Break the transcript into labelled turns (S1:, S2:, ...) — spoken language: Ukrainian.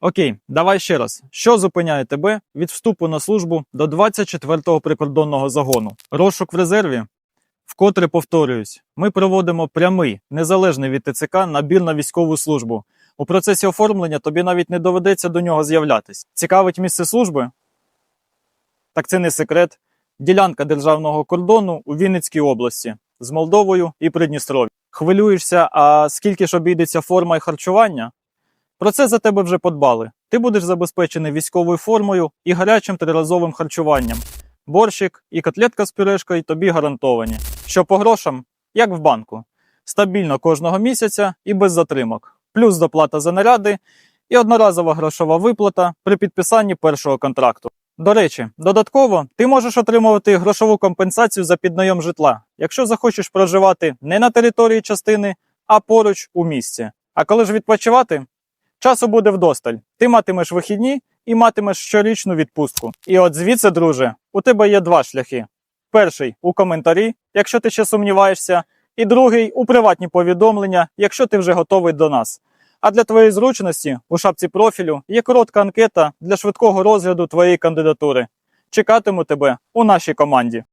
S1: Окей, давай ще раз. Що зупиняє тебе від вступу на службу до 24-го прикордонного загону? Розшук в резерві? Вкотре повторююсь, ми проводимо прямий, незалежний від ТЦК набір на військову службу. У процесі оформлення тобі навіть не доведеться до нього з'являтись. Цікавить місце служби? Так це не секрет. Ділянка державного кордону у Вінницькій області з Молдовою і Придністров'ям. Хвилюєшся, а скільки ж обійдеться форма і харчування? Про це за тебе вже подбали. Ти будеш забезпечений військовою формою і гарячим триразовим харчуванням. Борщик і котлетка з пюрешкою тобі гарантовані. Що по грошам, як в банку. Стабільно кожного місяця і без затримок. Плюс доплата за наряди і одноразова грошова виплата при підписанні першого контракту. До речі, додатково ти можеш отримувати грошову компенсацію за піднайом житла, якщо захочеш проживати не на території частини, а поруч у місті. А коли ж відпочивати, часу буде вдосталь. Ти матимеш вихідні і матимеш щорічну відпустку. І от звідси, друже, у тебе є два шляхи: перший у коментарі, якщо ти ще сумніваєшся, і другий у приватні повідомлення, якщо ти вже готовий до нас. А для твоєї зручності у шапці профілю є коротка анкета для швидкого розгляду твоєї кандидатури. Чекатиму тебе у нашій команді.